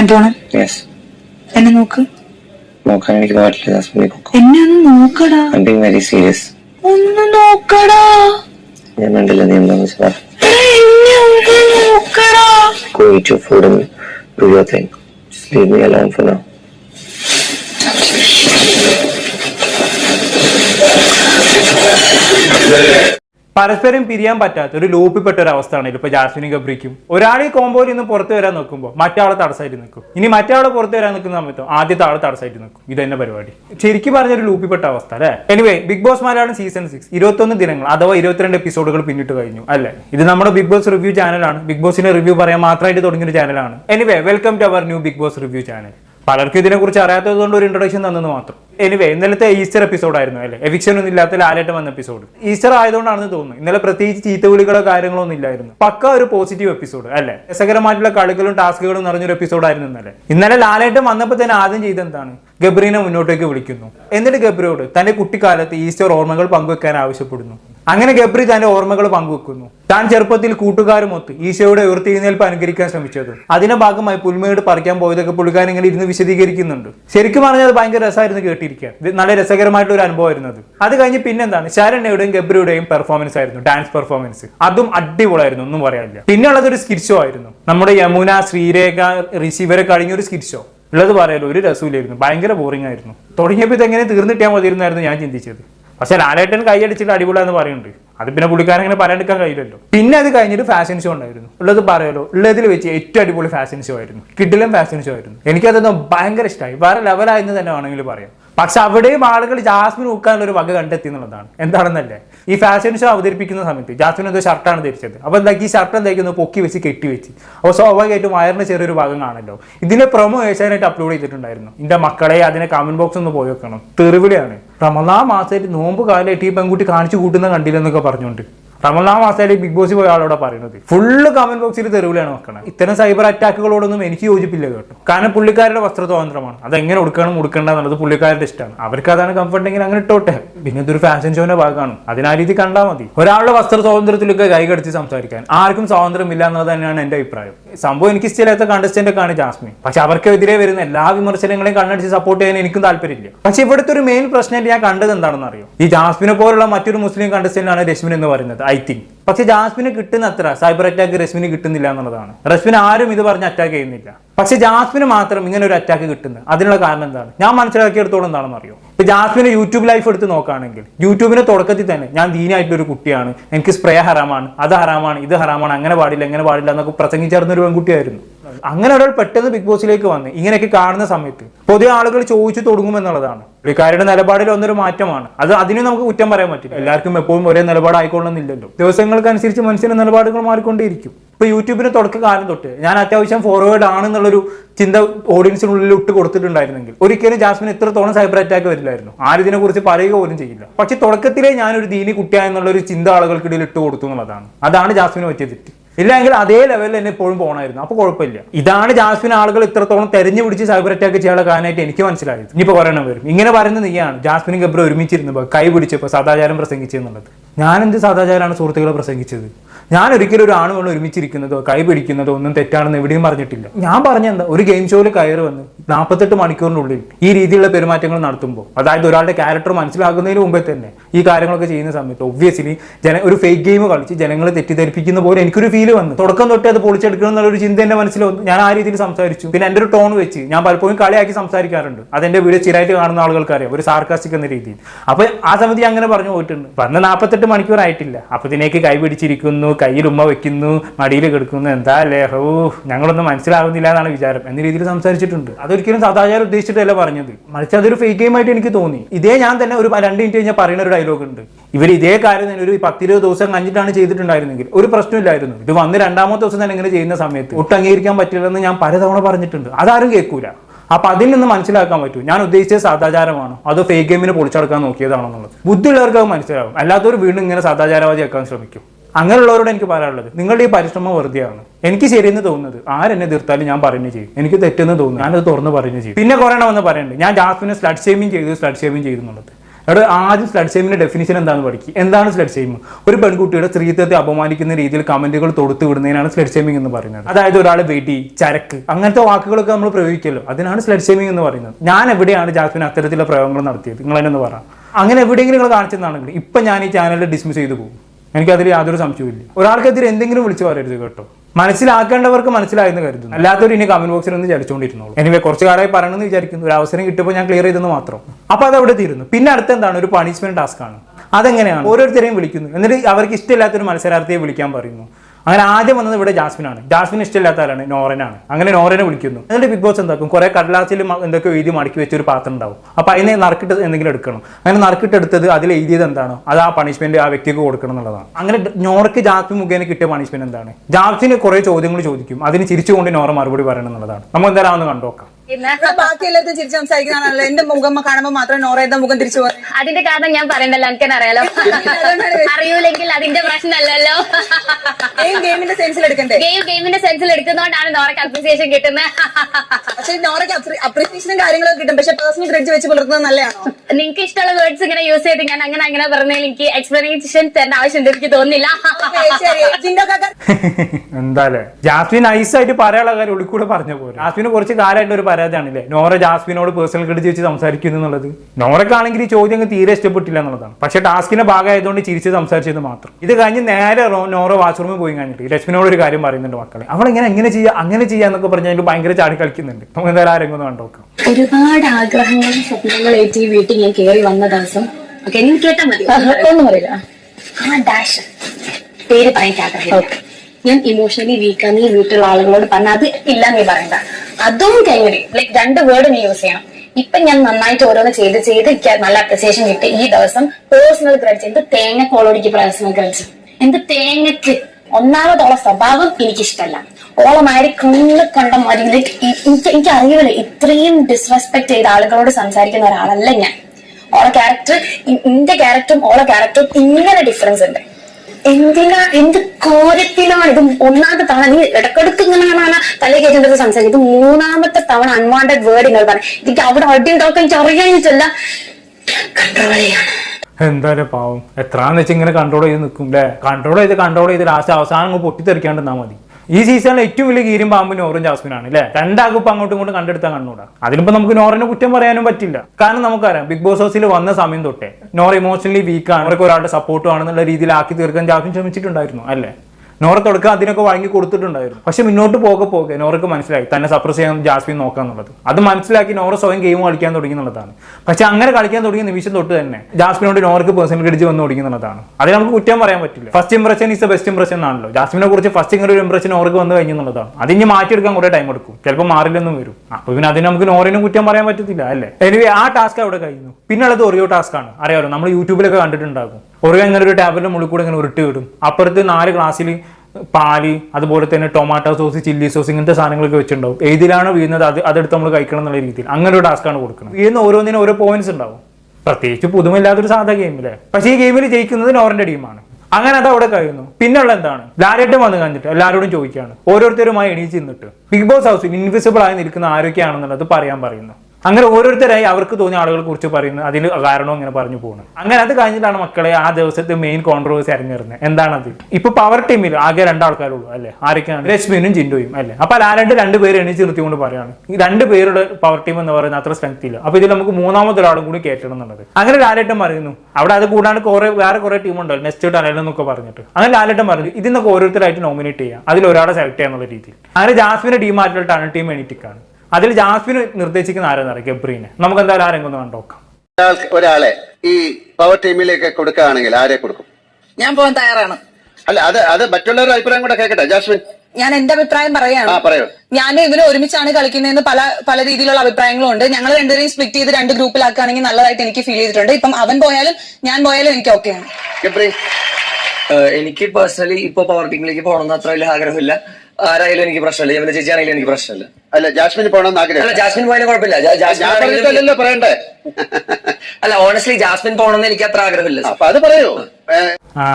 എന്താണ്. എന്നെ നോക്ക്. നോക്കാൻ എനിക്ക് പറ്റില്ല എന്നെ ഒന്ന് നോക്കടാ. ഐ ബീങ് വെരി സീരിയസ് ഒന്ന് നോക്കടാ. ഞാൻ മിണ്ടില്ല നീ ഒന്ന് നോക്കടാ. Go eat your food and do your thing. Just leave me alone for now. പരസ്പരം പിരിയാൻ പറ്റാത്ത ഒരു ലൂപ്പിൽപ്പെട്ട ഒരു അവസ്ഥയാണ് ഇപ്പൊ ജാസ്മിനും ഗബ്രിക്കും. ഒരാൾ ഈ കോമ്പോയിൽ നിന്ന് പുറത്ത് വരാൻ നോക്കുമ്പോൾ മറ്റാളെ തടസ്സമായിട്ട് നിൽക്കും. ഇനി മറ്റാളെ പുറത്തു വരാൻ നിൽക്കുന്ന സമയത്ത് ആദ്യത്തെ ആളെ തടസ്സമായിട്ട് നിൽക്കും. ഇത് തന്നെ പരിപാടി. ശരിക്കും പറഞ്ഞൊരു ലൂപ്പിൽപ്പെട്ട അവസ്ഥ അല്ലേ? Anyway Big Boss Malayalam season six ഇരുപത്തൊന്ന് ദിനങ്ങൾ അഥവാ ഇരുപത്തിരണ്ട് എപ്പിസോഡുകൾ പിന്നിട്ട് കഴിഞ്ഞു അല്ലേ? ഇത് നമ്മുടെ ബിഗ് ബോസ് റിവ്യൂ ചാനലാണ് ബിഗ് ബോസിന്റെ റിവ്യൂ പറയാൻ മാത്രമായിട്ട് തുടങ്ങിയ ഒരു ചാനലാണ് anyway welcome to our new Big Boss review channel പലർക്കും ഇതിനെക്കുറിച്ച് അറിയാത്തത് കൊണ്ട് ഒരു ഇൻട്രൊഡക്ഷൻ തന്നെന്ന് മാത്രം. എനിവേ ഇന്നലത്തെ ഈസ്റ്റർ എപ്പിസോഡ് ആയിരുന്നു അല്ലേ? എവിക്ഷൻ ഒന്നും ഇല്ലാത്ത ലാലേട്ട് വന്ന എപ്പിസോഡ് ഈസ്റ്റർ ആയതുകൊണ്ടാണെന്ന് തോന്നുന്നു. ഇന്നലെ പ്രത്യേകിച്ച് ചീത്തവിളികളോ കാര്യങ്ങളോ ഒന്നും ഇല്ലായിരുന്നു. പക്ക ഒരു പോസിറ്റീവ് എപ്പിസോഡ് അല്ലേ? രസകരമായിട്ടുള്ള കളികളും ടാസ്കുകളും നിറഞ്ഞൊരു എപ്പിസോഡ് ആയിരുന്നു ഇന്നലെ. ഇന്നലെ ലാലേട്ട് വന്നപ്പോൾ തന്നെ ആദ്യം ചെയ്തെന്താണ് ഗബ്രീനെ മുന്നോട്ടേക്ക് വിളിക്കുന്നു. എന്നിട്ട് ഗബ്രിയോട് തന്റെ കുട്ടിക്കാലത്ത് ഈസ്റ്റർ ഓർമ്മകൾ പങ്കുവെക്കാൻ ആവശ്യപ്പെടുന്നു. അങ്ങനെ ഗബ്രി തന്റെ ഓർമ്മകൾ പങ്കുവെക്കുന്നു. താൻ ചെറുപ്പത്തിൽ കൂട്ടുകാരുമൊത്ത് ഈശോയുടെ ഉയർത്തെഴുന്നേൽപ്പ് അനുകരിക്കാൻ ശ്രമിച്ചത്. അതിന്റെ ഭാഗമായി പുൽമേട് പറിക്കാൻ പോയതൊക്കെ പുള്ളിക്കാരൻ ഇങ്ങനെ ഇരുന്ന് വിശദീകരിക്കുന്നുണ്ട്. ശരിക്കും പറഞ്ഞാൽ അത് ഭയങ്കര രസമായിരുന്നു കേട്ടിരിക്കാൻ. നല്ല രസകരമായിട്ടുള്ള ഒരു അനുഭവമായിരുന്നു അത് അത് കഴിഞ്ഞ് പിന്നെന്താണ്? ശരണ്യയുടെയും ഗബ്രിയുടെയും പെർഫോമൻസ് ആയിരുന്നു. ഡാൻസ് പെർഫോമൻസ് അതും അടിപൊളിയായിരുന്നു ഒന്നും പറയാനില്ല. പിന്നെ ഉള്ളത് ഒരു സ്കിറ്റ് ആയിരുന്നു. നമ്മുടെ യമുന ശ്രീരേഖ ഋഷി ഇവരെ കഴിഞ്ഞ ഒരു സ്കിറ്റ് ഷോ ഉള്ളത് പറയാലോ ഒരു രസമില്ലായിരുന്നു ഭയങ്കര ബോറിംഗ് ആയിരുന്നു. തുടങ്ങിയപ്പോൾ എങ്ങനെ തീർന്നിട്ടാൽ മതിയിരുന്നായിരുന്നു ഞാൻ ചിന്തിച്ചത്. പക്ഷെ ലാലേട്ടൻ കൈയടിച്ചിട്ട് അടിപൊളിയാന്ന് പറയുന്നുണ്ട്. അത് പിന്നെ പുള്ളിക്കാരൻ അങ്ങനെ പറയാണ്ടിരിക്കാൻ കഴിയില്ലല്ലോ. പിന്നെ അത് കഴിഞ്ഞിട്ട് ഫാഷൻ ഷോ ഉണ്ടായിരുന്നു. ഉള്ളത് പറയാലോ ഉള്ളതിൽ വെച്ച് ഏറ്റവും അടിപൊളി ഫാഷൻ ഷോ ആയിരുന്നു. കിഡിലും ഫാഷൻ ഷോ ആയിരുന്നു. എനിക്കതൊന്നും ഭയങ്കര ഇഷ്ടമായി വേറെ ലെവലായിരുന്നു തന്നെ വേണമെങ്കിൽ പറയാം. പക്ഷെ അവിടെയും ആളുകൾ ജാസ്മിൻ ഉക്കാനുള്ള ഒരു വക കണ്ടെത്തി എന്നുള്ളതാണ്. എന്താണെന്നല്ലേ? ഈ ഫാഷൻ ഷോ അവതരിപ്പിക്കുന്ന സമയത്ത് ജാസ്മിൻ എന്തോ ഷർട്ടാണ് ധരിച്ചത്. അപ്പോൾ എന്താക്കി ഈ ഷർട്ട് എന്താക്കുന്നു പൊക്കി വെച്ച് കെട്ടി വെച്ച്. അപ്പോൾ സ്വാഭാവികമായിട്ടും വയറിന് ചെറിയൊരു ഭാഗം കാണല്ലോ. ഇതിന്റെ പ്രൊമോ ഏഷ്യാനായിട്ട് അപ്ലോഡ് ചെയ്തിട്ടുണ്ടായിരുന്നു. എന്റെ മക്കളെ അതിനെ കമന്റ് ബോക്സ് ഒന്ന് പോയി വെക്കണം. തെറിവിളിയാണ്. റമദാ മാസമായിട്ട് നോമ്പ് കാലമായിട്ട് ഈ പെൺകുട്ടി കാണിച്ചു കൂട്ടുന്ന കണ്ടില്ലെന്നൊക്കെ പറഞ്ഞുകൊണ്ട്. റമദാ മാസയിലെ ബിഗ് ബോസ് പോയ ആളോടെ പറയുന്നത് ഫുള്ള് കമന്റ് ബോക്സിൽ തെരുവിലാണ് വെക്കണം. ഇത്തരം സൈബർ അറ്റാക്കുകളോടൊന്നും എനിക്ക് യോജിപ്പില്ല കേട്ടോ. കാരണം പുള്ളിക്കാരുടെ വസ്ത്ര സ്വാതന്ത്ര്യമാണ് അത് എങ്ങനെ ഉടുക്കണം ഉടുക്കണ്ട എന്നുള്ളത് പുള്ളിക്കാരുടെ ഇഷ്ടമാണ്. അവർക്ക് അതാണ് കംഫർട്ട് എങ്കിൽ അങ്ങനെ ഇട്ടോട്ടെ. പിന്നെ ഇതൊരു ഫാഷൻ ഷോന്റെ ഭാഗമാണ്. അതിനാ രീതി കണ്ടാൽ മതി. ഒരാളുടെ വസ്ത്ര സ്വാതന്ത്ര്യത്തിലൊക്കെ കൈ കടിച്ച് സംസാരിക്കാൻ. ആർക്കും സ്വാതന്ത്ര്യമില്ല എന്നത് തന്നെയാണ് എന്റെ അഭിപ്രായം. സംഭവം എനിക്ക് ഇഷ്ടമില്ലാത്ത കണ്ടസ്റ്റന്റ് ആണ് ജാസ്മിൻ. പക്ഷെ അവർക്കെതിരെ വരുന്ന എല്ലാ വിമർശനങ്ങളെയും കണ്ണടിച്ച് സപ്പോർട്ട് ചെയ്യാൻ എനിക്കും താല്പര്യമില്ല. പക്ഷെ ഇവിടുത്തെ ഒരു മെയിൻ പ്രശ്നം ഞാൻ കണ്ടത് എന്താണെന്ന് അറിയോ ഈ ജാസ്മിനെ പോലുള്ള മറ്റൊരു മുസ്ലിം കണ്ടസ്റ്റന്റ് ആണ് രശ്മിൻ എന്ന് പറയുന്നത്. തിങ്ക് പക്ഷെ ജാസ്മിന് കിട്ടുന്ന അത്ര സൈബർ അറ്റാക്ക് റസ്മിന് കിട്ടുന്നില്ല എന്നുള്ളതാണ്. റസ്മിന് ആരും ഇത് പറഞ്ഞ് അറ്റാക്ക് ചെയ്യുന്നില്ല. പക്ഷെ ജാസ്മിന് മാത്രം ഇങ്ങനെ ഒരു അറ്റാക്ക് കിട്ടുന്നത്. അതിനുള്ള കാരണം എന്താണ്? ഞാൻ മനസ്സിലാക്കിയെടുത്തോളം എന്താണെന്ന് അറിയോ? ഇപ്പൊ ജാസ്മിന് യൂട്യൂബ് ലൈഫ് എടുത്ത് നോക്കുകയാണെങ്കിൽ യൂട്യൂബിന്റെ തുടക്കത്തിൽ തന്നെ ഞാൻ ദീനായിട്ടുള്ള ഒരു കുട്ടിയാണ്. എനിക്ക് സ്പ്രേ ഹറാമാണ് അത് ഹറാമാണ് ഇത് ഹറാമാണ് അങ്ങനെ പാടില്ല എങ്ങനെ പാടില്ല എന്നൊക്കെ പ്രസംഗിച്ചേർന്ന ഒരു പെൺകുട്ടിയായിരുന്നു. അങ്ങനെ ഒരാൾ പെട്ടെന്ന് ബിഗ് ബോസിലേക്ക് വന്ന് ഇങ്ങനെയൊക്കെ കാണുന്ന സമയത്ത് പൊതുവെ ആളുകൾ ചോദിച്ചു തുടങ്ങും എന്നുള്ളതാണ്. പുള്ളിക്കാരുടെ നിലപാടിൽ ഒന്നൊരു മാറ്റമാണ്. അത് അതിന് നമുക്ക് കുറ്റം പറയാൻ പറ്റില്ല. എല്ലാവർക്കും എപ്പോഴും ഒരേ നിലപാടായിക്കൊള്ളുന്നില്ലല്ലോ. ദിവസങ്ങൾക്കനുസരിച്ച് മനുഷ്യന്റെ നിലപാടുകൾ മാറിക്കൊണ്ടേയിരിക്കും. ഇപ്പൊ യൂട്യൂബിന് തുടക്കകാലം തൊട്ട് ഞാൻ അത്യാവശ്യം ഫോർവേഡ് ആണെന്നുള്ളൊരു ചിന്ത ഓഡിയൻസിനുള്ളിൽ ഇട്ട് കൊടുത്തിട്ടുണ്ടായിരുന്നെങ്കിൽ ഒരിക്കലും ജാസ്മിൻ ഇത്രത്തോളം സൈബർ അറ്റാക്ക് വരില്ലായിരുന്നു. ആരും ഇതിനെ കുറിച്ച് പറയുക പോലും ചെയ്യില്ല. പക്ഷെ തുടക്കത്തിലേ ഞാനൊരു ദീനി കുട്ടിയ എന്നുള്ള ഒരു ചിന്ത ആളുകൾക്കിടയിൽ ഇട്ട് കൊടുത്തു എന്നുള്ളതാണ്. അതാണ് ജാസ്മിന് പറ്റിയ തെറ്റ്. ഇല്ലെങ്കിൽ അതേ ലെവലിൽ തന്നെ ഇപ്പോഴും പോകണമായിരുന്നു അപ്പൊ കുഴപ്പമില്ല. ഇതാണ് ജാസ്മിൻ ആളുകൾ ഇത്രത്തോളം തെരഞ്ഞു പിടിച്ച് സൈബർ അറ്റാക്ക് ചെയ്യാനുള്ള കാരണമായിട്ട് എനിക്ക് മനസ്സിലായത്. ഇനിയിപ്പോ പറയണം വരും. ഇങ്ങനെ പറയുന്നത് നീയാണ്. ജാസ്മിനും ഗബ്ര ഒരുമിച്ചിരുന്നപ്പോൾ കൈ പിടിച്ചപ്പോൾ സദാചാരം പ്രസംഗിച്ചെന്നുള്ളത് ഞാൻ എന്ത് സദാചാരമാണ് സുഹൃത്തുക്കളെ പ്രസംഗിച്ചത്? ഞാൻ ഒരിക്കലും ഒരു ആണുകൾ ഒരുമിച്ചിരിക്കുന്നതോ കൈ പിടിക്കുന്നതോ ഒന്നും തെറ്റാണെന്ന് എവിടെയും പറഞ്ഞിട്ടില്ല. ഞാൻ പറഞ്ഞ എന്താ? ഒരു ഗെയിം ഷോയിൽ കയറി വന്ന് നാൽപ്പത്തെട്ട് മണിക്കൂറിനുള്ളിൽ ഈ രീതിയിലുള്ള പെരുമാറ്റങ്ങൾ നടത്തുമ്പോൾ അതായത് ഒരാളുടെ ക്യാരക്ടർ മനസ്സിലാകുന്നതിന് മുമ്പേ തന്നെ ഈ കാര്യങ്ങളൊക്കെ ചെയ്യുന്ന സമയത്ത് ഒബ്വിയസ്ലി ജന ഒരു ഫേക്ക് ഗെയിം കളിച്ച് ജനങ്ങളെ തെറ്റിദ്ധരിപ്പിക്കുന്ന പോലെ എനിക്കൊരു ഫീൽ വന്നു. തുടക്കം തൊട്ട് അത് പൊളിച്ചെടുക്കണം എന്നുള്ളൊരു ചിന്ത എന്റെ മനസ്സിൽ വന്നു. ഞാൻ ആ രീതിയിൽ സംസാരിച്ചു. പിന്നെ എന്റെ ഒരു ടോൺ വെച്ച് ഞാൻ പലപ്പോഴും കളിയാക്കി സംസാരിക്കാറുണ്ട്. അതെന്റെ വീഡിയോ ചിരായിട്ട് കാണുന്ന ആളുകൾക്കറിയാം. ഒരു സാർക്കാസ്റ്റിക് എന്ന രീതിയിൽ. അപ്പൊ ആ സമയത്ത് ഞാൻ അങ്ങനെ പറഞ്ഞു പോയിട്ടുണ്ട്. വന്ന് നാൽപ്പത്തെട്ട് മണിക്കൂർ ആയിട്ടില്ല. അപ്പൊ ഇതിനേക്ക് കൈ പിടിച്ചിരിക്കുന്നു കയ്യിൽ ഉമ്മ വെക്കുന്നു മടിയിൽ കിടക്കുന്നു. എന്താ അല്ലേ? ഹോ ഞങ്ങളൊന്നും മനസ്സിലാവുന്നില്ല എന്നാണ് വിചാരം എന്ന രീതിയിൽ സംസാരിച്ചിട്ടുണ്ട്. അതൊരിക്കലും സദാചാരം ഉദ്ദേശിച്ചിട്ടല്ല പറഞ്ഞത്. മറിച്ച് അതൊരു ഫേക്ക് ഗെയിമായിട്ട് എനിക്ക് തോന്നി. ഇതേ ഞാൻ തന്നെ ഒരു രണ്ട് മിനിറ്റ് കഴിഞ്ഞാൽ പറയുന്ന ഒരു ഡയലോഗ് ഉണ്ട്. ഇവർ ഇതേ കാര്യം തന്നെ ഒരു പത്തിരുപത് ദിവസം കഴിഞ്ഞിട്ടാണ് ചെയ്തിട്ടുണ്ടായിരുന്നെങ്കിൽ ഒരു പ്രശ്നമില്ലായിരുന്നു. ഇത് വന്ന് രണ്ടാമത്തെ ദിവസം തന്നെ ഇങ്ങനെ ചെയ്യുന്ന സമയത്ത് ഒട്ടും അംഗീകരിക്കാൻ പറ്റില്ലെന്ന് ഞാൻ പലതവണ പറഞ്ഞിട്ടുണ്ട്. അതാരും കേൾക്കൂല. അപ്പൊ അതിൽ നിന്ന് മനസ്സിലാക്കാൻ പറ്റൂ. ഞാൻ ഉദ്ദേശിച്ചത് സദാചാരമാണോ? അത് ഫേക്ക് ഗെയിമിന് പൊളിച്ചടക്കാൻ നോക്കിയതാണെന്നുള്ളത്? ബുദ്ധിയുള്ളവർക്ക് അത് മനസ്സിലാവും. അല്ലാത്തവർ വീണ്ടും ഇങ്ങനെ സദാചാരവാദിയാക്കാൻ ശ്രമിക്കും. അങ്ങനെയുള്ളവരോട് എനിക്ക് പറയാനുള്ളത് നിങ്ങളുടെ ഈ പരിശ്രമം വെറുതെയാണ്. എനിക്ക് ശരിയെന്ന് തോന്നുന്നത് ആരെന്നെ തീർത്താലും ഞാൻ പറഞ്ഞു ചെയ്യും. എനിക്ക് തെറ്റെന്ന് തോന്നുന്നു ഞാനത് തുറന്ന് പറഞ്ഞു ചെയ്യും. പിന്നെ കുറേ വന്ന് പറയുന്നുണ്ട് ഞാൻ ജാസ്മിനെ സ്ലഡ് ഷേമിങ് ചെയ്തു സ്ലഡ് ഷേമിങ് ചെയ്തു എന്നുള്ളത്. അവിടെ ആദ്യം സ്ലഡ് ഷെയിമിന്റെ ഡെഫിനിഷൻ എന്താണെന്ന് പഠിക്കും? എന്താണ് സ്ലഡ് ഷെയിം ഒരു പെൺകുട്ടിയുടെ സ്ത്രീത്വത്തെ അപമാനിക്കുന്ന രീതിയിൽ കമന്റുകൾ തൊടുത്തു വിടുന്നതിനാണ് സ്ലഡ് ഷെയിമിംഗ് എന്ന് പറയുന്നത്. അതായത് ഒരാൾ വെടി ചരക്ക് അങ്ങനത്തെ വാക്കുകളൊക്കെ നമ്മൾ പ്രയോഗിക്കല്ലോ അതിനാണ് സ്ലഡ് ഷെയിമിംഗ് എന്ന് പറയുന്നത്. ഞാൻ എവിടെയാണ് ജാസ്മിൻ അത്തരത്തിലുള്ള പ്രയോഗങ്ങൾ നടത്തിയത്? നിങ്ങൾ എന്നെ പറ. അങ്ങനെ എവിടെയെങ്കിലും നിങ്ങൾ കാണിച്ചെന്നാണെങ്കിൽ ഇപ്പൊ ഞാൻ ഈ ചാനലിൽ ഡിസ്മിസ് ചെയ്തു പോകും. എനിക്കതിൽ യാതൊരു സംശയവും ഇല്ല ഒരാൾക്കെതിരെ എന്തെങ്കിലും വിളിച്ചു പറയരുത് കേട്ടോ. മനസ്സിലാക്കേണ്ടവർക്ക് മനസ്സിലായെന്ന് കരുതുന്നു. അല്ലാത്തവർ ഇനി കമന്റ് ബോക്സിൽ ഒന്ന് ചടിച്ചുകൊണ്ടിരുന്നോളൂ എനിവേ കുറച്ച് കാലമായി പറയണമെന്ന് വിചാരിക്കുന്നു. ഒരു അവസരം കിട്ടുമ്പോൾ ഞാൻ ക്ലിയർ ചെയ്തെന്ന് മാത്രം. അപ്പൊ അത് അവിടെ തീരുന്നു. പിന്നെ അടുത്ത എന്താണ്? ഒരു പണിഷ്മെന്റ് ടാസ്ക് ആണ്. അതെങ്ങനെയാണ്? ഓരോരുത്തരെയും വിളിക്കുന്നു. എന്നിട്ട് അവർക്ക് ഇഷ്ടമില്ലാത്തൊരു മത്സരാർത്ഥിയെ വിളിക്കാൻ പറയുന്നു. അങ്ങനെ ആദ്യം വന്നത് ഇവിടെ ജാസ്മിൻ ആണ് ജാസ്മിൻ ഇഷ്ടമില്ലാത്ത ആളാണ് നോറനാണ്. അങ്ങനെ നോറനെ വിളിക്കുന്നു. എന്നിട്ട് ബിഗ് ബോസ് എന്താക്കും? കുറെ കടലാസിൽ എന്തൊക്കെ എഴുതി മടക്കി വെച്ച ഒരു പാത്രം ഉണ്ടാവും. അപ്പൊ അതിനെ നറുക്കിട്ട് എന്തെങ്കിലും എടുക്കണം. അങ്ങനെ നറുക്കിട്ട് എടുത്തത് അതിൽ എഴുതിയത് എന്താണോ? അത് ആ പണിഷ്മെന്റ് ആ വ്യക്തിക്ക് കൊടുക്കണം എന്നുള്ളതാണ്. അങ്ങനെ നോറയ്ക്ക് ജാസ്മിൻ മുഖേന കിട്ടിയ പണിഷ്മെന്റ് എന്താണ്? ജാസ്മിന് കുറെ ചോദ്യങ്ങൾ ചോദിക്കും. അതിന് ചിരിച്ചുകൊണ്ട് നോറ മറുപടി പറയണം എന്നുള്ളതാണ്. നമ്മൾ എന്തായാലും ഒന്ന് കണ്ടോക്കാം ബാക്കി എല്ലാവരും ചിരിച്ച് സംസാരിക്കുന്നതാണല്ലോ. എന്റെ മുഖം കാണുമ്പോ മാത്രം നോറയുടെ മുഖം തിരിച്ചു പോകും. അതിന്റെ കാരണം ഞാൻ പറയണ്ടല്ലോ എനിക്ക് അറിയാലോ അറിയൂലെങ്കിൽ അതിന്റെ പ്രശ്നമല്ലല്ലോ. ഗെയിം ഗെയിമിന്റെ സെൻസിൽ എടുക്കണ്ടേ? ഗെയിം ഗെയിമിന്റെ സെൻസിൽ എടുക്കുന്നോണ്ടാണ് നോറയ്ക്ക് അപ്രീസിയേഷൻ കിട്ടുന്നത്. പക്ഷെ നോറയ്ക്ക് അപ്രീസിയേഷനും കാര്യങ്ങളൊക്കെ കിട്ടും. പക്ഷെ പേഴ്സണൽ ഫ്രിഡ്ജ് വെച്ച് പുലർത്തുന്നത് നല്ലതാണോ? നിങ്ങൾക്ക് ഇഷ്ടമുള്ള വേർഡ്സ് ഇങ്ങനെ യൂസ് ചെയ്ത് ഞാൻ അങ്ങനെ അങ്ങനെ പറഞ്ഞാൽ എനിക്ക് എക്സ്പ്ലനേഷൻ തരേണ്ട ആവശ്യം എനിക്ക് തോന്നില്ല എന്തായാലും ജാസ്മിൻ നൈസ് ആയിട്ട് പറയാനുള്ള കാര്യം ഉള്ളിക്കൂടെ പറഞ്ഞു പോലെ. ജാസ്മിന് കുറച്ച് കാലമായിട്ട് ഒരു പരാതിയാണല്ലേ നോറ ജാസ്മിനോട് പേഴ്സണൽ ക്രെഡിറ്റ് വെച്ച് സംസാരിക്കുന്നു എന്നുള്ളത്. നോറക്കാണെങ്കിൽ ഈ ചോദ്യം അങ്ങ് തീരെ ഇഷ്ടപ്പെട്ടില്ല എന്നുള്ളതാണ്. പക്ഷെ ടാസ്കിന്റെ ഭാഗമായതുകൊണ്ട് ചിരിച്ച് സംസാരിച്ചത് മാത്രം. ഇത് കഴിഞ്ഞ് നേരെ നോറ വാഷ്റൂമിൽ പോയി കഴിഞ്ഞിട്ട് ലക്ഷ്മിനോട് ഒരു കാര്യം പറയുന്നുണ്ട് മക്കളെ. അവളെങ്ങനെ എങ്ങനെ ചെയ്യാം? അങ്ങനെ ചെയ്യാന്നൊക്കെ പറഞ്ഞ് അതിന് ഭയങ്കര ചാടി കളിക്കുന്നുണ്ട്. നമുക്ക് എന്തായാലും ആരെങ്കിലും ഒന്ന് കണ്ടോക്കാം ഒരുപാട് ആഗ്രഹങ്ങളും സ്വപ്നങ്ങളും വീട്ടിൽ ഞാൻ കേറി വന്ന ദിവസം ഓക്കെ നീ കേട്ടാ മതി. ഒന്നും പറയില്ല. ആ ഡാഷ് പേര് പറയാൻ ഞാൻ ഇമോഷണലി വീക്കാന്ന് ഈ വീട്ടിലുള്ള ആളുകളോട് പറഞ്ഞ അത് ഇല്ല നീ പറയണ്ട. അതും കഴിഞ്ഞിട്ട് ലൈക്ക് രണ്ട് വേർഡ് നീ യൂസ് ചെയ്യണം. ഇപ്പൊ ഞാൻ നന്നായിട്ട് ഓരോന്ന് ചെയ്ത് ചെയ്ത് എനിക്ക് നല്ല അപ്രിസിയേഷൻ കിട്ടി. ഈ ദിവസം പേഴ്സണൽ ഗ്രഡ്ജ് എന്ത് തേങ്ങ കോളോടിക്ക് പേഴ്സണൽ ഗ്രഡ്ജ് എന്ത് തേങ്ങക്ക്? ഒന്നാമതോളെ സ്വഭാവം എനിക്കിഷ്ടല്ല. ഓളമാരി കണ്ണ് കണ്ട മാതിരി. ഈ- എനിക്ക് എനിക്ക് അറിയില്ല. ഇത്രയും ഡിസ്റെസ്പെക്ട് ചെയ്ത ആളുകളോട് സംസാരിക്കുന്ന ഒരാളല്ല ഞാൻ. ഓളെ ക്യാരക്ടർ എന്റെ ക്യാരക്ടറും ഓളെ ക്യാരക്ടറും ഇങ്ങനെ ഡിഫറൻസ് ഉണ്ട്. എന്തിനാ എന്ത് കോരത്തിലാണ് ഇത് ഒന്നാമത്തെ തവണ നീ ഇടക്കിടക്ക് ഇങ്ങനെ ഇങ്ങനെ തലേ കയറ്റുന്നത് സംസാരിക്കും ഇത് മൂന്നാമത്തെ തവണ അൺവാണ്ടഡ് വേർഡ് നിങ്ങൾ പറഞ്ഞു. എനിക്ക് അവിടെ അടി ഉണ്ടാക്കാൻ എനിക്ക് അറിയാനിട്ടല്ല കൺട്രോൾ ചെയ്യാണ്. എന്തായാലും പാവം. എത്രാന്ന് വെച്ചാൽ ഇങ്ങനെ കൺട്രോൾ ചെയ്ത് നിൽക്കും അല്ലേ കൺട്രോൾ ചെയ്ത് കൺട്രോൾ ചെയ്ത് ലാസ്റ്റ് അവസാനം അങ്ങ് പൊട്ടിത്തെറിക്കാണ്ട് നിന്നാ മതി. ഈ സീസണിൽ ഏറ്റവും വലിയ കീരും പാമ്പും നോറും ജാസ്മിനാണ് അല്ലേ രണ്ടാകുപ്പ് അങ്ങോട്ടും ഇങ്ങോട്ടും കണ്ടെടുത്താൽ കണ്ണൂടാ അതിലിപ്പോ നമുക്ക് നോറിനെ കുറ്റം പറയാനും പറ്റില്ല. കാരണം നമുക്കറിയാം ബിഗ് ബോസ് ഹൗസിൽ വന്ന സമയം തൊട്ടേ നോർ ഇമോഷണലി വീക്കാണ് അവർക്ക് ഒരാളുടെ സപ്പോർട്ട് ആണെന്നുള്ള രീതിയിൽ ആക്കി തീർക്കാൻ ജാസ്മിൻ ശ്രമിച്ചിട്ടുണ്ടായിരുന്നു അല്ലേ? നോറ തുടക്കം അതിനൊക്കെ വഴങ്ങി കൊടുത്തിട്ടുണ്ടായിരുന്നു. പക്ഷെ മുന്നോട്ട് പോകെ പോകെ നോറക്ക് മനസ്സിലായി. തന്നെ സപ്രസ് ചെയ്യാൻ ജാസ്മിൻ നോക്കുക എന്നുള്ളത്. അത് മനസ്സിലാക്കി നോറ സ്വയം ഗെയിം കളിക്കാൻ തുടങ്ങി എന്നുള്ളതാണ്. പക്ഷെ അങ്ങനെ കളിക്കാൻ തുടങ്ങിയ നിമിഷം തൊട്ട് തന്നെ ജാസ്മിനോട് നോർക്ക് പേഴ്സണൽ ക്രെഡിറ്റ് വന്ന് തുടങ്ങി എന്നുള്ളതാണ്. അത് നമുക്ക് കുറ്റം പറയാൻ പറ്റില്ല. First impression is the best impression ആണല്ലോ ജാസ്മിനെ കുറിച്ച് ഫസ്റ്റ് ഇങ്ങനെ ഒരു ഇംപ്രഷൻ നോർക്ക് വന്നു കഴിഞ്ഞു എന്നുള്ളതാണ്. അത് ഇനി മാറ്റിയെടുക്കാൻ കുറെ ടൈം എടുക്കും. ചിലപ്പോൾ മാറില്ലെന്നും വരും. അപ്പൊ പിന്നെ അതിന് നമുക്ക് നോറിനും കുറ്റം പറയാൻ പറ്റത്തില്ല അല്ലേ? എനിവേ ആ ടാസ്ക് അവിടെ കഴിഞ്ഞു. പിന്നുള്ളത് ഒറിയോ ടാസ്ക് ആണ്. അറിയാമല്ലോ നമ്മൾ യൂട്യൂബിലൊക്കെ കണ്ടിട്ടുണ്ടാകും. ഒറിയോ ഇങ്ങനെ ഒരു ടാബ്ലറ്റിന്റെ മുകളിൽ കൂടെ ഇങ്ങനെ ഉരുട്ടി വിടും. അപ്പുറത്ത് നാല് ഗ്ലാസ്സിൽ പാൽ അതുപോലെ തന്നെ ടൊമാറ്റോ സോസ് ചില്ലി സോസ് ഇങ്ങനത്തെ സാധനങ്ങളൊക്കെ വെച്ചിട്ടുണ്ടാവും. ഏതിലാണ് വീഴുന്നത് അത് അതെടുത്ത് നമ്മൾ കഴിക്കണം എന്നുള്ള രീതിയിൽ. അങ്ങനെ ഒരു ടാസ്ക്കാണ് കൊടുക്കുന്നത്. വീഴുന്ന ഓരോന്നിനും ഓരോ പോയിന്റ്സ് ഉണ്ടാവും. പ്രത്യേകിച്ച് പുതുമില്ലാത്തൊരു സാധാ ഗെയിമില്ലേ പക്ഷേ ഈ ഗെയിമിൽ ജയിക്കുന്നത് നോറിന്റെ ടീമാണ്. അങ്ങനെ അത് അവിടെ കഴിയുന്നു. പിന്നുള്ള എന്താണ്? ലാലേട്ടൻ വന്ന് കണ്ടിട്ട് എല്ലാവരോടും ചോദിക്കുകയാണ്. ഓരോരുത്തരുമായി എണീച്ച് നിന്നിട്ട്. ബിഗ് ബോസ് ഹൗസിൽ ഇൻവിസിബിൾ ആയി നിൽക്കുന്ന ആരൊക്കെയാണെന്നുള്ളത് പറയാൻ പറയുന്നു. അങ്ങനെ ഓരോരുത്തരായി അവർക്ക് തോന്നിയ ആളുകളെ കുറിച്ച് പറയുന്നത് അതിന് കാരണം ഇങ്ങനെ പറഞ്ഞു പോകുന്നത് അങ്ങനെ അത് കഴിഞ്ഞിട്ടാണ് മക്കളെ ആ ദിവസത്തെ മെയിൻ കോൺട്രവേഴ്സി ഇറങ്ങിയിരുന്നത് എന്താണത്? ഇപ്പൊ പവർ ടീമിൽ ആകെ രണ്ടാൾക്കാരുള്ളൂ അല്ലെ? ആരൊക്കെയാണ്? രശ്മിനും ജിൻഡോയും അല്ലെ? അപ്പൊ ആ രണ്ട് പേര് എണീച്ച് നിർത്തിക്കൊണ്ട് പറയാണ്. ഈ രണ്ട് പേരുടെ പവർ ടീം എന്ന് പറയുന്നത് അത്ര സ്ട്രെങ്ത് ഇല്ല. അപ്പൊ ഇതിൽ നമുക്ക് മൂന്നാമതൊരാളും കൂടി കയറ്റണം എന്നുള്ളത്. അങ്ങനെ ലാലേട്ടൻ പറയുന്നു അവിടെ അത് കൂടാണ്ട് കുറെ വേറെ കുറെ ടീം ഉണ്ടല്ലോ നെക്സ്റ്റ് ടാലന്റ് എന്നൊക്കെ പറഞ്ഞിട്ട്. അങ്ങനെ ലാലേട്ടൻ പറഞ്ഞു ഇതിന്നൊക്കെ ഓരോരുത്തരായിട്ട് നോമിനേറ്റ് ചെയ്യാം. അതിൽ ഒരാളെ സെലക്ട് ചെയ്യാന്നുള്ള രീതിയിൽ. അങ്ങനെ ജാസ്മിന്റെ ടീം ആയിട്ടുള്ള ടീം എണീറ്റിക്കാണ്. അതിൽ ജാസ്മിന് നിർദ്ദേശിക്കുന്ന ആരെന്നറിയാം? ഗബ്രീനെ. നമുക്ക് എന്തായാലും ആരെങ്കിലും ഒന്ന് കണ്ടോക്കാം. ഒരാളെ ഈ പവർ ടീമിലേക്ക് കൊടുക്കുകയാണെങ്കിൽ ആരെ കൊടുക്കും? ഞാൻ പോകാൻ തയ്യാറാണ്. അല്ല അത് അത് മറ്റുള്ളവരുടെ അഭിപ്രായം കൂടെ കേൾക്കട്ടെ ജാസ്മിൻ. ഞാൻ എന്റെ അഭിപ്രായം പറയാണ്. ആ പറയൂ. ഞാൻ ഇവർ ഒരുമിച്ചാണ് കളിക്കുന്നതെന്ന് പല പല രീതിയിലുള്ള അഭിപ്രായങ്ങളും ഉണ്ട്. ഞങ്ങൾ രണ്ടുപേരെയും സ്പ്ലിറ്റ് ചെയ്ത് രണ്ട് ഗ്രൂപ്പിലാക്കുകയാണെങ്കിൽ നല്ലതായിട്ട് എനിക്ക് ഫീൽ ചെയ്തിട്ടുണ്ട്. ഇപ്പം അവൻ പോയാലും ഞാൻ പോയാലും എനിക്ക് ഓക്കെയാണ് ഗബ്രി എനിക്ക് പേഴ്സണലി ഇപ്പൊ പവർ ടീമിലേക്ക് പോകണമെന്ന് അത്ര വലിയ ആഗ്രഹമില്ല. ആരായാലും എനിക്ക് പ്രശ്നമില്ല. യമന ചേച്ചിയാണെങ്കിലും എനിക്ക് പ്രശ്നമില്ല. അല്ല ജാസ്മിൻ പോകണമെന്ന് അല്ല ആഗ്രഹം ജാസ്മിൻ പോയാലും കുഴപ്പമില്ല. ജാ- ജാസ്മിൻ ഞാൻ ആണെങ്കിലും- പറഞ്ഞിട്ടല്ലല്ലോ പറയണ്ടേ? അല്ല ഓണസ്റ്റ്ലി ജാസ്മിൻ പോകണമെന്ന് എനിക്ക് അത്ര ആഗ്രഹമില്ല. അപ്പൊ അത് പറയൂ. ഏ, ആ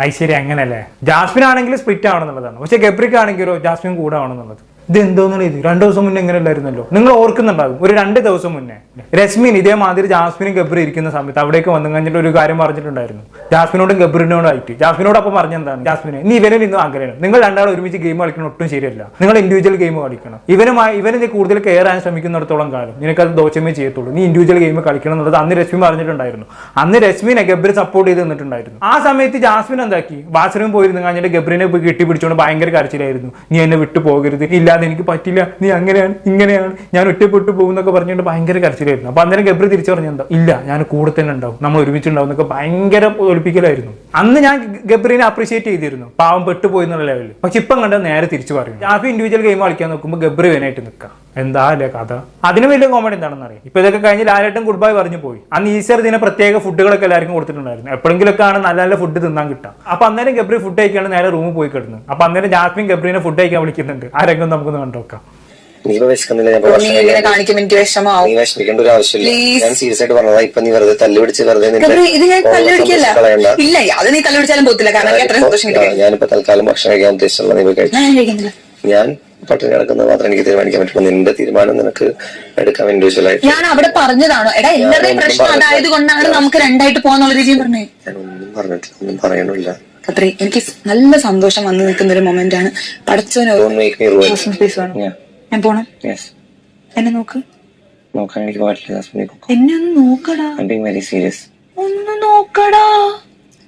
ഐശ്വര്യ ശരി അങ്ങനല്ലേ. ജാസ്മിൻ ആണെങ്കിൽ സ്പ്ലിറ്റ് ആവണമെന്നുള്ളതാണ് പക്ഷെ ഗബ്രിക്ക് ഒരു ജാസ്മിൻ കൂടെ ആവണമെന്നുള്ളത് ഇത് എന്തോന്നാണ് ഇത്? രണ്ടു ദിവസം മുന്നേ ഇങ്ങനെ അല്ലായിരുന്നല്ലോ നിങ്ങൾ ഓർക്കുന്നുണ്ടാകും. ഒരു രണ്ട് ദിവസം മുന്നേ. രശ്മിൻ ഇതേമാതിരി ജാസ്മിനും ഗബ്രി ഇരിക്കുന്ന സമയത്ത് അവിടേക്ക് വന്നു കഴിഞ്ഞിട്ട് ഒരു കാര്യം പറഞ്ഞിട്ടുണ്ടായിരുന്നു. ജാസ്മിനോടും ഗബ്രിനോടും ആയിട്ട്. ജാസ്മിനോട് അപ്പം പറഞ്ഞെന്താണ് ജാസ്മിനെ നീ ഇവനും ഇന്ന് ആഗ്രഹം നിങ്ങൾ രണ്ടാളും ഒരുമിച്ച് ഗെയിം കളിക്കണം ഒട്ടും ശരിയല്ല. നിങ്ങൾ ഇൻഡിവിജ്വൽ ഗെയിം കളിക്കണം. ഇവനുമായി ഇവനെ നീ കൂടുതൽ കെയർ ആൻ ശ്രമിക്കുന്നിടത്തോളം കാലം നിനക്കത് ദോഷമേ ചെയ്യത്തുള്ളൂ. നീ ഇൻഡിവിജ്വൽ ഗെയിം കളിക്കണം എന്നുള്ളത് അന്ന് രശ്മി പറഞ്ഞിട്ടുണ്ടായിരുന്നു. അന്ന് രശ്മിനെ ഗബ്രി സപ്പോർട്ട് ചെയ്ത് നിന്നിട്ടുണ്ടായിരുന്നു. ആ സമയത്ത് ജാസ്മിൻ എന്താക്കി? ബാത്റൂമിൽ പോയിരുന്നു കഴിഞ്ഞിട്ട് ഗബ്രിനെ കെട്ടി കെട്ടിപ്പിടിച്ചുകൊണ്ട് ഭയങ്കര കരച്ചിലായിരുന്നു. നീ എന്നെ വിട്ടു പോകരുത് ഇല്ലാതെ എനിക്ക് പറ്റില്ല നീ അങ്ങനെയാണ് ഇങ്ങനെയാണ് ഞാൻ ഒറ്റപ്പെട്ടു പോകുന്നൊക്കെ പറഞ്ഞുകൊണ്ട് ഭയങ്കര കരച്ചിലായിരുന്നു അപ്പൊ അന്നേരം ഗബ്രി തിരിച്ചു പറഞ്ഞെന്താ ഇല്ല ഞാൻ കൂടെ തന്നെ ഉണ്ടാവും നമ്മൾ ഒരുമിച്ചുണ്ടാവും എന്നൊക്കെ ഭയങ്കര ഒളിപ്പിക്കലായിരുന്നു അന്ന് ഞാൻ ഗബ്രീനെ അപ്രീഷിയേറ്റ് ചെയ്തിരുന്നു പാവം പെട്ടുപോയി എന്നുള്ള ലെവലിൽ പക്ഷെ ഇപ്പം കണ്ടാൽ നേരെ തിരിച്ചു പറയും ആ ഇൻഡിവിജ്വൽ ഗെയിം കളിക്കാൻ നോക്കുമ്പോൾ ഗബ്രി വേനായിട്ട് നിൽക്കാം എന്താ അല്ലേ കഥ? അതിന് വലിയ കോമഡി എന്താണെന്ന് അറിയാം. ഇപ്പൊ ഇതൊക്കെ കഴിഞ്ഞ് ലാലേട്ടൻ ഗുഡ് ബൈ പറഞ്ഞു പോയി. അന്ന് ഈസ്റ്റർ ദിന പ്രത്യേക ഫുഡുകളൊക്കെ എല്ലാവർക്കും കൊടുത്തിട്ടുണ്ടായിരുന്നു. എപ്പോഴെങ്കിലൊക്കെ ആണ് നല്ല നല്ല ഫുഡ് തിന്നാൻ കിട്ടാം അപ്പൊ അന്നേരം ഗബ്രി ഫുഡ് കഴിക്കാണ് നേരെ റൂമിൽ പോയി കിടന്നു. അപ്പൊ അന്നേരം ജാസ്മിൻ ഗബ്രീനെ ഫുഡ് കഴിക്കാൻ വിളിക്കുന്നുണ്ട്. ആ രംഗം നമുക്കൊന്ന് കണ്ടുനോക്കാം നീ ഇപ്പൊ വിശക്കുന്നില്ല ഞാൻ നീ വിഷമിക്കേണ്ട ഒരു ആവശ്യമില്ല. ഞാൻ സീരിയസ് ആയിട്ട് പറഞ്ഞതാ. ഇപ്പൊ നീ വെറുതെ തല്ലു പിടിച്ച് വെറുതെ കളയണ്ട. ഞാനിപ്പോ- തൽക്കാലം ഭക്ഷണം കഴിക്കാൻ ഉദ്ദേശിച്ചുള്ള നീ പോയി കഴിച്ചു ഞാൻ പട്ടിണി കിടക്കുന്നത് മാത്രം എനിക്ക് തീരുമാനിക്കാൻ പറ്റുള്ളൂ. നിന്റെ തീരുമാനം നിനക്ക് എടുക്കാം ഇൻഡിവിജ്വൽ ആയിട്ട് ഞാൻ അവിടെ പറഞ്ഞതാണോ. എടാ എല്ലാവരുടെയും പ്രശ്നം അതായത് കൊണ്ടാണ് നമുക്ക് രണ്ടായിട്ട് പോകാന്നുള്ള രീതിയും പറഞ്ഞേ. ഞാൻ ഒന്നും പറഞ്ഞിട്ടില്ല. ഒന്നും പറയണില്ല. അത്രേ എനിക്ക് നല്ല സന്തോഷം വന്നു നിൽക്കുന്ന ഒരു മൊമെന്റ് ആണ്. പഠിച്ചവനോ. ഞാൻ പോണം. എന്നെ നോക്ക്. നോക്കാൻ എനിക്ക് പറ്റില്ല എന്നെ ഒന്ന് നോക്കടാ. വെരി സീരിയസ് ഒന്ന് നോക്കടാ.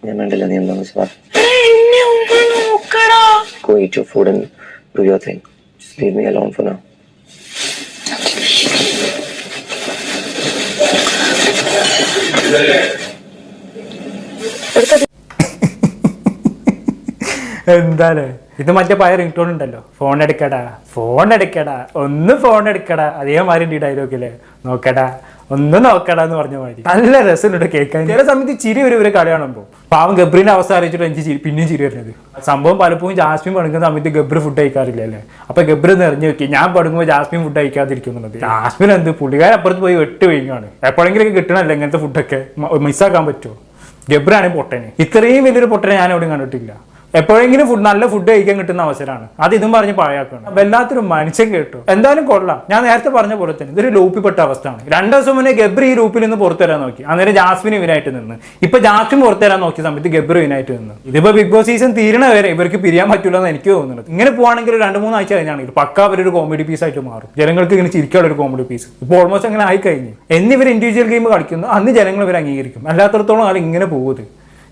ഞാൻ വേണ്ടില്ല നീ എന്താണെന്ന് വെച്ചാൽ എന്നെ ഒന്ന് നോക്കടാ. Your thing. Leave me alone for now. എന്താണ് ഇത് മറ്റേ പഴയ റിംഗ് ടോൺ ഉണ്ടല്ലോ. ഫോൺ എടുക്കടാ. ഫോൺ എടുക്കടാ. ഒന്ന് ഫോൺ എടുക്കടാ. അതേമാതിരി ഡയലോഗില്ലേ നോക്കടാ. ഒന്ന് നോക്കടാന്ന് പറഞ്ഞ മാതിരി. നല്ല രസമുണ്ട് കേൾക്കാൻ. ചില സമയത്ത് ചിരി ഒരു ഒരു കളി കാണുമ്പോൾ പാവം ഗബ്രിന്റെ അവസ്ഥ അറിയിച്ചിട്ട് എനിക്ക് ചിരി പിന്നെയും ചിരി വരുന്നത്. സംഭവം പലപ്പോഴും ജാസ്മിൻ പടുക്കുന്ന സമയത്ത് ഗബ്രി ഫുഡ് കഴിക്കാറില്ല അല്ലേ? അപ്പൊ ഗബ്രി നിറഞ്ഞു നോക്കി ഞാൻ പടുക്കുമ്പോൾ ജാസ്മിൻ ഫുഡ് കഴിക്കാതിരിക്കുന്നുള്ളത് ജാസ്മിൻ എന്ത്? പുള്ളിക്കാരൻ അപ്പുറത്ത് പോയി വെട്ട് കഴിഞ്ഞാണ് എപ്പോഴെങ്കിലും കിട്ടണമല്ലോ ഇങ്ങനത്തെ ഫുഡൊക്കെ മിസ്സാക്കാൻ പറ്റുമോ ഗബ്രാണ് പൊട്ടനെ. ഇത്രയും വലിയൊരു പൊട്ടനെ ഞാൻ എവിടെയും കണ്ടിട്ടില്ല. എപ്പോഴെങ്കിലും ഫുഡ് നല്ല ഫുഡ് കഴിക്കാൻ കിട്ടുന്ന അവസരമാണ്. അത് ഇതും പറഞ്ഞ് പാഴാക്കണം വല്ലാത്തൊരു മനുഷ്യൻ കേട്ടു. എന്തായാലും കൊള്ളാം. ഞാൻ നേരത്തെ പറഞ്ഞ പോലെ തന്നെ ഇതൊരു ലൂപ്പിപ്പെട്ട അവസ്ഥയാണ്. രണ്ടു ദിവസം മുന്നേ ഗബ്രി ഈ ലൂപ്പിൽ നിന്ന് പുറത്തു വരാൻ നോക്കി. അന്നേരം ജാസ്മിൻ ഇവനായിട്ട് നിന്ന്. ഇപ്പൊ ജാസ്മിൻ പുറത്തു വരാൻ നോക്കിയ സമയത്ത് ഗബ്രി ഇവനായിട്ട് നിന്ന്. ഇതിപ്പോ ബിഗ് ബോസ് സീസൺ തീരണ വരെ ഇവർക്ക് പിരിയാൻ പറ്റില്ല എന്ന് എനിക്ക് തോന്നുന്നത്. ഇങ്ങനെ പോവാണെങ്കിൽ രണ്ട് മൂന്ന് ആഴ്ച കഴിഞ്ഞാണെങ്കിൽ പക്ക അവരൊരു കോമഡി പീസ് ആയിട്ട് മാറും. ജനങ്ങൾക്ക് ഇങ്ങനെ ചിരിക്കാനുള്ള ഒരു കോമഡി പീസ് ഇപ്പോൾ ഓൾമോസ്റ്റ് അങ്ങനെ ആയി കഴിഞ്ഞു എന്നിവർ ഇൻഡിവിജ്വൽ ഗെയിം കളിക്കുന്നു. അന്ന് ജനങ്ങൾ ഇവർ അംഗീകരിക്കും. അല്ലാത്തടത്തോളം കാലം ഇങ്ങനെ പോകുന്നത്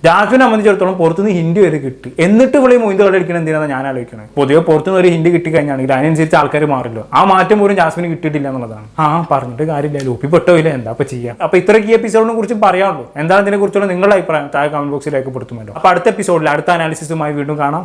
ജാസ്മിനെ സംബന്ധിച്ചിടത്തോളം പുറത്തുനിന്ന് ഹിന്ദി വരെ കിട്ടി. എന്നിട്ട് ഇവിടെ മൊയ്ത് കളടിക്കണം എന്തിനാണ് ഞാൻ ആലോചിക്കുന്നത് പൊതുവെ പുറത്തുനിന്ന് ഒരു ഹിന്ദി കിട്ടി കഴിഞ്ഞാണെങ്കിൽ അതിനനുസരിച്ച് ആൾക്കാർ മാറില്ലോ. ആ മാറ്റം പോലും ജാസ്മിന് കിട്ടിയിട്ടില്ല എന്നുള്ളതാണ്. ആ പറഞ്ഞിട്ട് കാര്യമില്ല. ലൂപ്പി പെട്ടോയില്ല. എന്താ ഇപ്പൊ ചെയ്യാം? അപ്പൊ ഇത്രയ്ക്ക് ഈ എപ്പിസോഡിനെ കുറിച്ച് പറയാനുള്ളൂ. എന്താണ് ഇതിനെ കുറിച്ചുള്ള നിങ്ങളുടെ അഭിപ്രായം? താഴെ കമന്റ് ബോക്സിൽ രേഖപ്പെടുത്തുമല്ലോ. അപ്പൊ അടുത്ത എപ്പിസോഡിൽ അടുത്ത അനാലിസിസുമായി വീണ്ടും കാണാം.